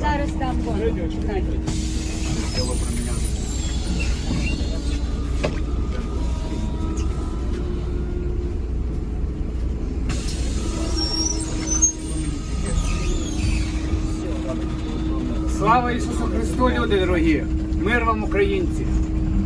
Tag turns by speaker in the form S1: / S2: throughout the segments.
S1: Зараз дам вон. Чекай.
S2: Слава Ісусу Христу, люди дорогі! Мир вам, українці!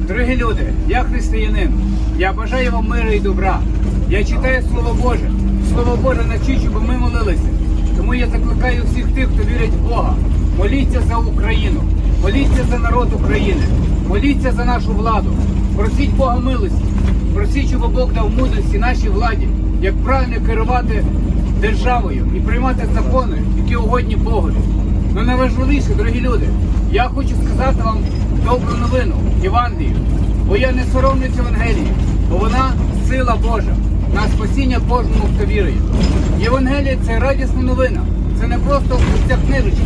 S2: Дорогі люди, я християнин. Я бажаю вам миру і добра. Я читаю Слово Боже. Слово Боже навчить, щоб ми молилися. Тому я закликаю всіх тих, хто вірить в Бога. Моліться за Україну, моліться за народ України, моліться за нашу владу. Просіть Бога милості, просіть, щоб Бог дав мудрості нашій владі, як правильно керувати державою і приймати закони, які угодні Богові. Ну найважливіше, дорогі люди, я хочу сказати вам добру новину Євангелію, бо я не соромлюсь Євангелії, бо вона сила Божа на спасіння кожному, хто вірує. Євангелія це радісна новина, це не просто пустя книжечка,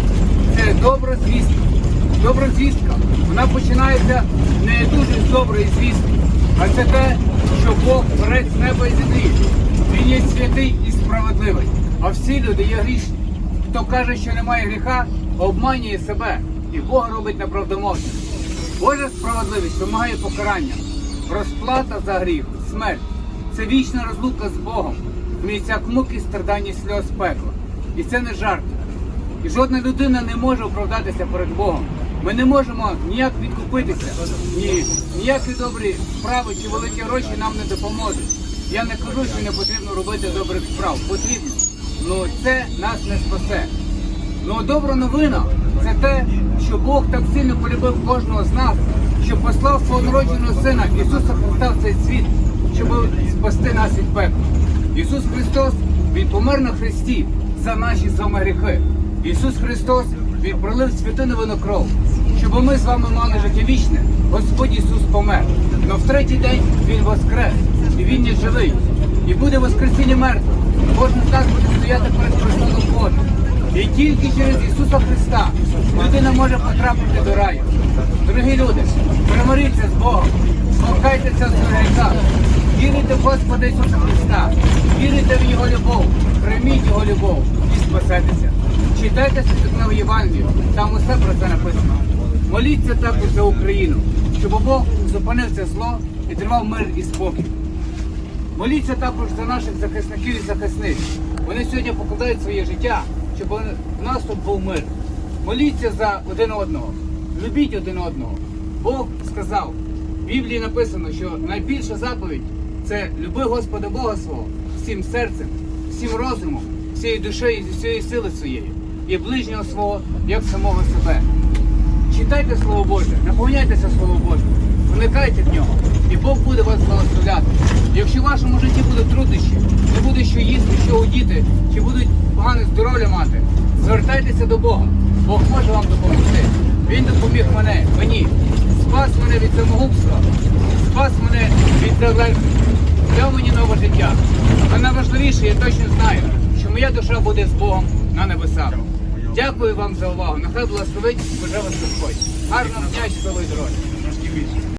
S2: це добра звістка. Добра звістка, вона починається не дуже з доброї звістки, а це те, що Бог творець неба і землі. Він є святий і справедливий, а всі люди є грішні. Хто каже, що немає гріха, обманює себе, і Бог робить неправдомовне. Божа справедливість вимагає покарання. Розплата за гріх, смерть це вічна розлука з Богом, в місцях муки, страдань і сльоз пекла. І це не жарт. І жодна людина не може оправдатися перед Богом. Ми не можемо ніяк відкупитися, ні, ніякі добрі справи чи великі гроші нам не допоможуть. Я не кажу, що не потрібно робити добрих справ. Потрібно. Ну це нас не спасе. Ну добра новина це те, що Бог так сильно полюбив кожного з нас, що послав свого народженого сина Ісуса Христа в цей світ, щоб спасти нас від пекла. Ісус Христос Він помер на Христі за наші з вами гріхи. Ісус Христос Він пролив святу невинну кров, щоб ми з вами мали життя вічне. Господь Ісус помер. Но в третій день Він воскрес, і Він є живий. І буде воскресіння мертвих. Кожен нас буде стояти перед престолом Божим. І тільки через Ісуса Христа людина може потрапити до раю. Дорогі люди, примиріться з Богом, покайтеся з гріха, вірите в Господа Ісуса Христа, вірите в Його любов, прийміть Його любов і спасетеся. Читайте святу Євангелію, там усе про це написано. Моліться також за Україну, щоб Бог зупинив це зло і тривав мир і спокій. Моліться також за наших захисників і захисниць. Вони сьогодні покладають своє життя, щоб в нас тут був мир. Моліться за один одного, любіть один одного. Бог сказав, в Біблії написано, що найбільша заповідь це люби Господа Бога свого всім серцем, всім розумом, всією душею і зі всієї сили своєї, і ближнього свого, як самого себе. Читайте Слово Боже, наповняйтеся Слово Боже, вникайте в нього, і Бог буде вас благословляти. Якщо в вашому житті будуть труднощі, не буде що їсти, що одіти, чи будуть погане здоров'я мати, звертайтеся до Бога. Бог може вам допомогти. Він допоміг мене, мені, спас мене від самогубства, спас мене від дав мені нове життя. Але найважливіше, я точно знаю, що моя душа буде з Богом на небесах. Дякую вам за увагу. Нехай благословить Боже вас Господь. Гарного дня, щасливої дороги.